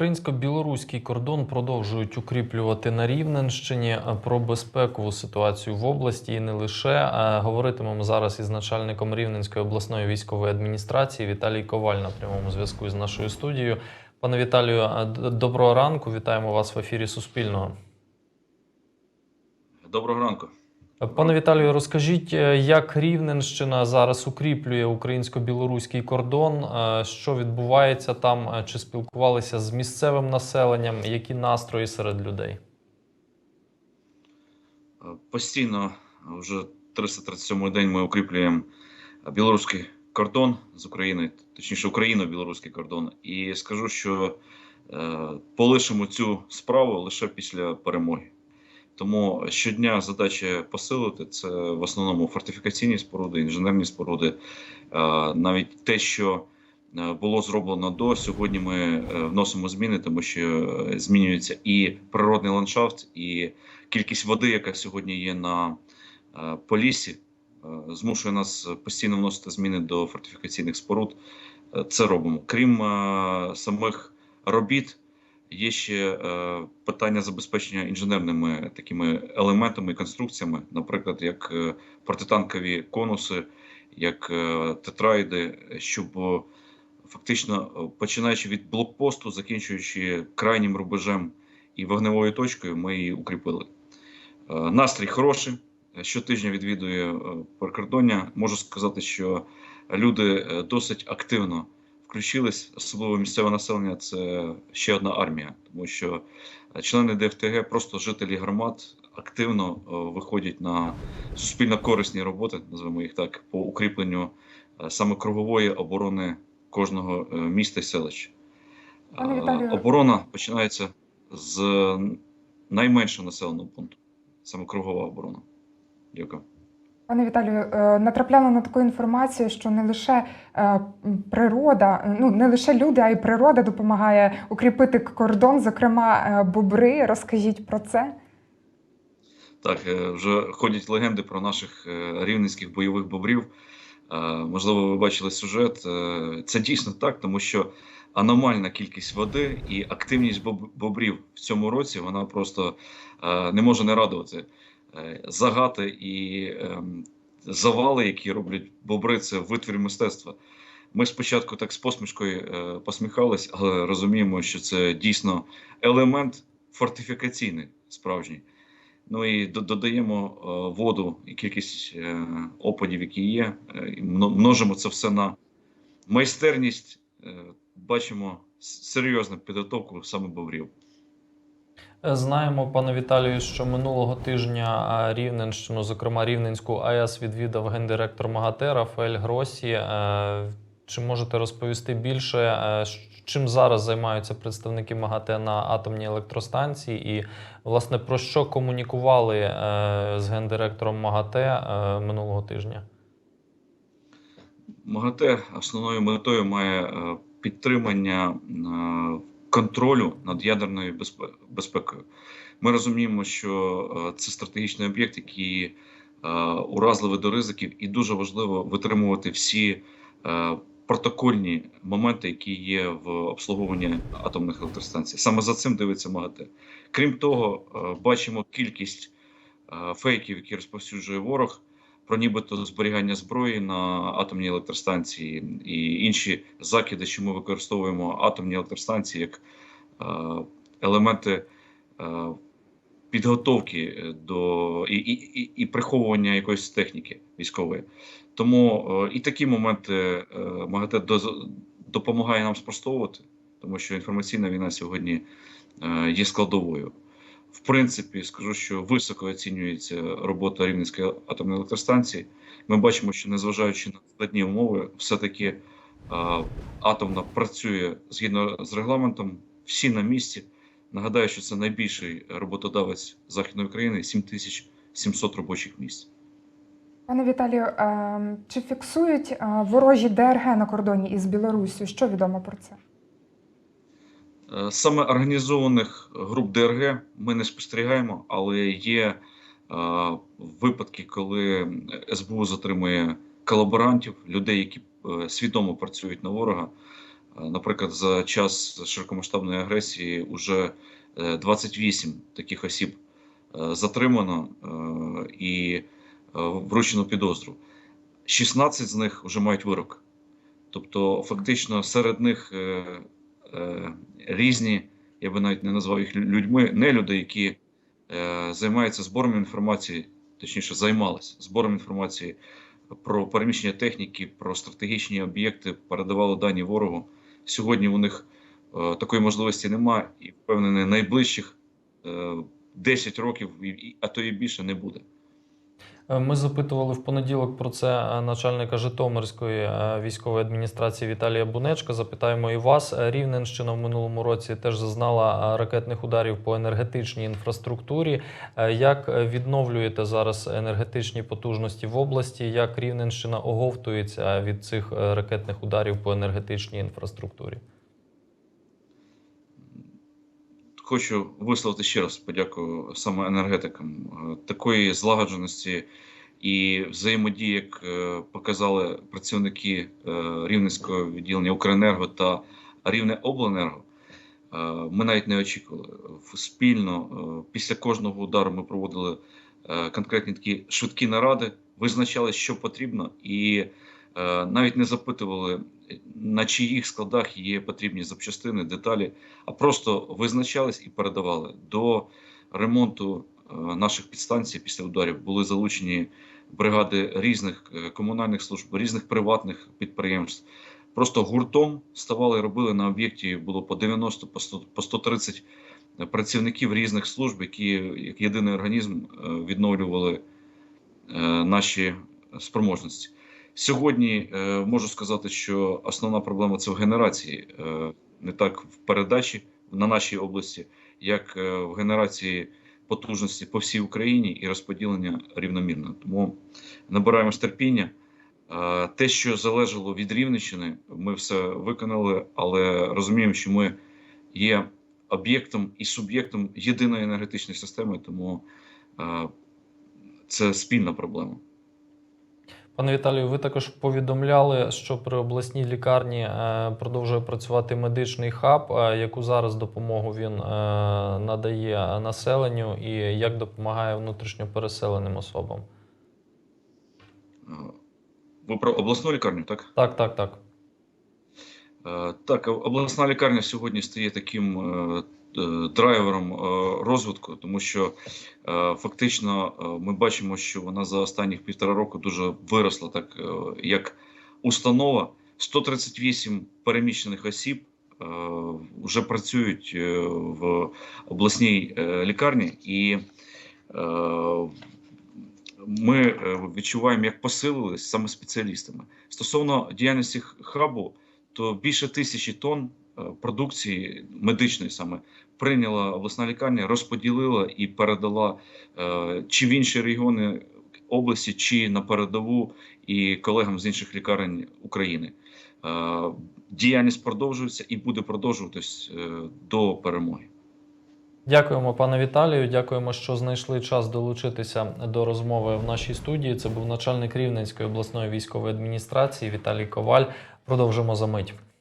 Українсько-білоруський кордон продовжують укріплювати на Рівненщині. Про безпекову ситуацію в області і не лише говоритимемо зараз із начальником Рівненської обласної військової адміністрації Віталій Коваль на прямому зв'язку з нашою студією. Пане Віталію, доброго ранку. Вітаємо вас в ефірі Суспільного. Доброго ранку. Пане Віталію, розкажіть, е, як Рівненщина зараз укріплює українсько-білоруський кордон? Е, Що відбувається там? Е, Чи спілкувалися з місцевим населенням? Які настрої серед людей? Постійно вже 337 день ми укріплюємо білоруський кордон з Україною, точніше, Україно-білоруський кордон. І скажу, що полишимо цю справу лише після перемоги. Тому щодня задача посилити це в основному фортифікаційні споруди, інженерні споруди. Е, навіть те, що е, було зроблено до сьогодні, ми е, вносимо зміни, тому що змінюється і природний ландшафт, і кількість води, яка сьогодні є на Поліссі, е, змушує нас постійно вносити зміни до фортифікаційних споруд. Це робимо. Крім самих робіт, є ще е, питання забезпечення інженерними такими елементами і конструкціями, наприклад, як е, протитанкові конуси, як е, тетраїди, щоб е, фактично е, починаючи від блокпосту, закінчуючи крайнім рубежем і вогневою точкою, ми її укріпили. Е, Настрій хороший. Щотижня відвідує е, прикордоння. Можу сказати, що люди е, досить активно включились, особливо місцеве населення. Це ще одна армія, тому що е, члени ДФТГ, просто жителі громад, активно е, виходять на суспільно корисні роботи, називаємо їх так, по укріпленню е, саме кругової оборони кожного міста і селища. Оборона починається з найменшого населеного пункту, саме кругова оборона. Дякую. Пане Віталію, е, натрапляла на таку інформацію, що не лише е, природа, е, ну не лише люди, а й природа допомагає укріпити кордон, зокрема бобри. Розкажіть про це. Так, вже ходять легенди про наших рівненських бойових бобрів. Можливо, ви бачили сюжет. Це дійсно так, тому що аномальна кількість води і активність боб- бобрів в цьому році вона просто не може не радувати. Е, Загати і ем, завали, які роблять бобри, це витвір мистецтва. Ми спочатку так з посмішкою е, посміхались, але розуміємо, що це дійсно елемент фортифікаційний, справжній. Ну і додаємо е, воду і кількість опадів, які є, множимо це все на майстерність. Бачимо серйозну підготовку саме бобрів. Знаємо, пане Віталію, що минулого тижня Рівненщину, зокрема Рівненську АЕС, відвідав гендиректор МАГАТЕ Рафаель Гросі. Е, Чи можете розповісти більше, е, чим зараз займаються представники МАГАТЕ на атомній електростанції, і власне про що комунікували е, з гендиректором МАГАТЕ минулого тижня? МАГАТЕ основною метою має підтримання контролю над ядерною безпе- безпекою. Ми розуміємо, що е, це стратегічний об'єкт, який е, уразливий до ризиків, і дуже важливо витримувати всі е, протокольні моменти, які є в обслуговуванні атомних електростанцій. Саме за цим дивиться МАГАТЕ. Крім того, бачимо кількість фейків, які розповсюджує ворог про нібито зберігання зброї на атомній електростанції і інші закиди, що ми використовуємо атомні електростанції як е, елементи е, підготовки до і, і, і, приховування якоїсь техніки військової. Тому е, і такі моменти МАГАТЕ допомагає нам спростовувати, тому що інформаційна війна сьогодні є складовою. В принципі, скажу, що високо оцінюється робота Рівненської атомної електростанції. Ми бачимо, що незважаючи на складні умови, все-таки е, атомна працює згідно з регламентом, всі на місці. Нагадаю, що це найбільший роботодавець Західної України 7700 робочих місць. Пане Віталію, е, чи фіксують е, ворожі ДРГ на кордоні із Білоруссю? Що відомо про це? Е, Саме організованих груп ДРГ ми не спостерігаємо, але є е, випадки, коли СБУ затримує колаборантів, людей, які е, свідомо працюють на ворога. Наприклад, за час широкомасштабної агресії вже 28 таких осіб затримано і вручено підозру. 16 з них вже мають вирок. Тобто, фактично, серед них різні, я би навіть не назвав їх людьми, не люди, які е, займаються збором інформації, точніше, займалися збором інформації про переміщення техніки, про стратегічні об'єкти, передавали дані ворогу. Сьогодні у них е, такої можливості немає, і впевнений, найближчих е, 10 років, а то і більше не буде. Е, Ми запитували в понеділок про це е, начальника Житомирської е, військової адміністрації Віталія Бунечка. Запитаємо і вас. Рівненщина в минулому році теж зазнала ракетних ударів по енергетичній інфраструктурі. Як відновлюєте зараз енергетичні потужності в області? Як Рівненщина оговтується від цих ракетних ударів по енергетичній інфраструктурі? Хочу висловити ще раз подяку саме енергетикам. Е, Такої злагодженості і взаємодії, як е, показали працівники е, Рівненського відділення Укренерго та Рівне Обленерго, ми навіть не очікували. Спільно після кожного удару ми проводили конкретні такі швидкі наради, визначали, що потрібно, і навіть не запитували, на чиїх складах є потрібні запчастини, деталі а просто визначались і передавали. До ремонту е, наших підстанцій після ударів були залучені бригади різних е, комунальних служб, різних приватних підприємств. Просто гуртом ставали робили на об'єкті було по 90, по 100, по 130 працівників різних служб, які як єдиний організм е, відновлювали е, наші спроможності. Сьогодні е, можу сказати, що основна проблема це в генерації, е, не так в передачі на нашій області, як е, в генерації потужності по всій Україні і розподілення рівномірно. Тому набираємось терпіння. Е, Те, що залежало від Рівненщини, ми все виконали, але розуміємо, що ми є об'єктом і суб'єктом єдиної енергетичної системи, тому е, це спільна проблема. Пане Віталію, ви також повідомляли, що при обласній лікарні е, продовжує працювати медичний хаб. Е, Яку зараз допомогу він е, надає населенню і як допомагає внутрішньо переселеним особам? Ви про обласну лікарню, так? Так, так, так. Так, обласна лікарня сьогодні стає таким драйвером е, розвитку, тому що е, фактично е, ми бачимо, що вона за останніх півтора року дуже виросла так е, як установа. 138 переміщених осіб е, вже працюють е, в обласній е, лікарні, і е, ми е, відчуваємо, як посилились саме спеціалістами. Стосовно діяльності хабу, то більше тисячі тонн е, продукції медичної саме прийняла обласна лікарня, розподілила і передала е, чи в інші регіони області, чи на передову і колегам з інших лікарень України. Е, Діяльність продовжується і буде продовжуватись е, до перемоги. Дякуємо, пане Віталію. Дякуємо, що знайшли час долучитися до розмови в нашій студії. Це був начальник Рівненської обласної військової адміністрації Віталій Коваль. Продовжимо за мить.